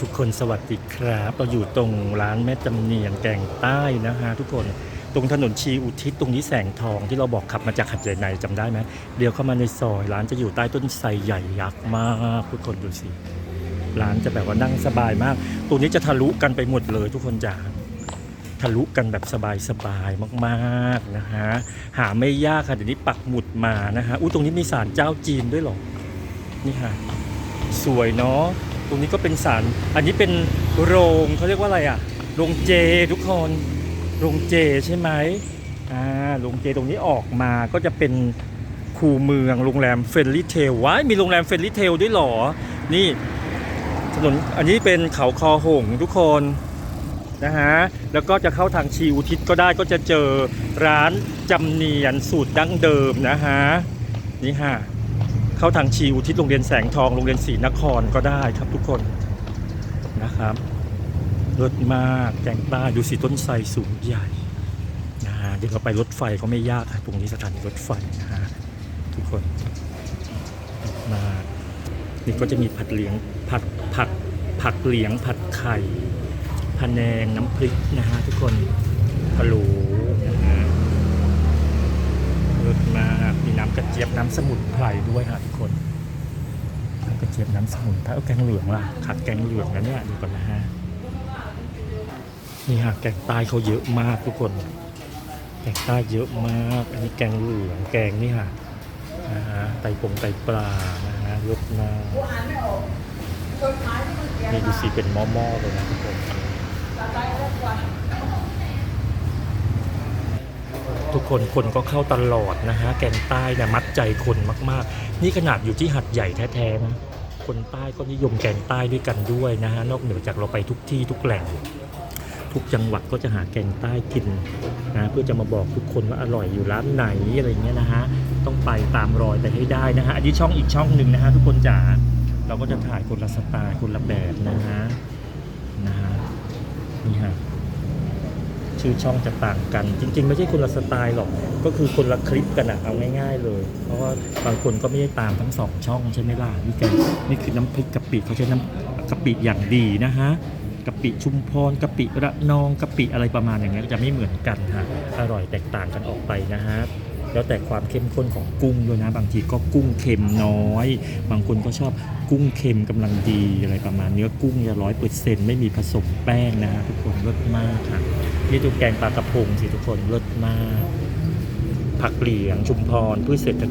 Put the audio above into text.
ทุกคนสวัสดีครับ เราอยู่ตรงร้านแม่จำเนียงแกงใต้นะฮะทุกคนตรงถนนชีอุทิศตรงนี้แสงทองที่เราบอกขับมาจากหัดใหญ่ในจำได้ไหมเลี้ยวเข้ามาในซอย ร้านจะอยู่ใต้ต้นไทรใหญ่ยักษ์มากทุกคนดูสิร้านจะแบบว่านั่งสบายมาก ตรงนี้จะทะลุกันไปหมดเลยทุกคนจ๋าทะลุกันแบบสบายๆมากๆนะฮะหาไม่ยากค่ะเดี๋ยวนี้ปักหมุดมานะฮะอู้ตรงนี้มีศาลเจ้าจีนด้วยหรอนี่ฮะสวยเนาะ ตรงนี้ก็เป็นสาร อันนี้เป็นโรงเขาเรียกว่าอะไรอะ โรงเจทุกคน โรงเจใช่ไหมอ่า โรงเจตรงนี้ออกมาก็จะเป็นคูเมืองโรงแรมเฟรนลี่เทลว้ายมีโรงแรมเฟรนลี่เทลด้วยหรอ นี่ถนนอันนี้เป็นเขาคอหงทุกคนนะฮะ แล้วก็จะเข้าทางชีอุทิศก็ได้ก็จะเจอร้านจำเนียนสูตรดั้งเดิมนะฮะ นี่ฮะ เข้าทางชีอุทิศโรงเรียนแสงทองโรงเรียนศรีนครก็ได้ครับทุกคนนะครับรถมากแกงใต้ดูสิต้นไทรสูงใหญ่นะฮะเดี๋ยวเราไปรถไฟก็ไม่ยากตรงนี้สถานีรถไฟนะฮะทุกคนมากนี่ก็จะมีผัดเหลียงผัดผักผักเหลียงผัดไข่พะแนงน้ำพริกนะฮะทุกคนพะโล้นะฮะ เลิศมากมีน้ำกระเจี๊ยบน้ำสมุนไพรด้วยฮะทุกคนน้ำกระเจี๊ยบน้ำสมุนไพรเอาแกงเหลืองล่ะขาดแกงเหลืองนะเนี่ยดูก่อนนะฮะนี่ฮะแกงใต้เขาเยอะมากทุกคน แกงใต้เยอะมาก อันนี้แกงเหลืองแกงนี่ฮะนะฮะไตปงไตปลานะฮะเยอะมากนี่ดูสิเป็นหม้อๆเลยนะทุกคน ทุกคนคนก็เข้าตลอดนะฮะแกงใต้เนี่ยมัดใจคนมากๆ นี่ขนาดอยู่ที่หัดใหญ่แท้ๆนะคนใต้ก็นิยมแกงใต้ด้วยกันด้วยนะฮะนอกเหนือจากเราไปทุกที่ทุกแหล่ง ทุกจังหวัดก็จะหาแกงใต้กินนะเพื่อจะมาบอกทุกคนว่าอร่อยอยู่ร้านไหนอะไรเงี้ยนะฮะต้องไปตามรอยไปให้ได้นะฮะอันนี้ช่องอีกช่องหนึ่งนะฮะทุกคนจ๋าเราก็จะถ่ายคนละสไตล์คนละแบบนะฮะนะฮะนี่ฮะ ชื่อช่องจะต่างกัน จริง ๆ ไม่ใช่คนละสไตล์หรอก ก็คือคนละคลิปกันอะเอาง่าย ๆ เลย เพราะว่าบางคนก็ไม่ได้ตามทั้งสองช่องใช่ไหมล่ะนี่แกนี่คือน้ำพริกกะปิเขาใช้น้ำกะปิอย่างดีนะฮะกะปิชุมพรกะปิระนองกะปิอะไรประมาณอย่างเงี้ยจะไม่เหมือนกันฮะอร่อยแตกต่างกันออกไปนะฮะแล้วแต่ความเข้มข้นของกุ้งด้วยนะ บางทีก็กุ้งเค็มน้อย บางคนก็ชอบกุ้งเค็มกำลังดีอะไรประมาณเนื้อกุ้งจะร้อยเปอร์เซ็นต์ไม่มีผสมแป้งนะฮะทุกคนรสมากค่ะ นี่ดูแกงปลากระพงสิทุกคนเลิศมาก ผักเหลียงชุมพรพืชเศรษฐ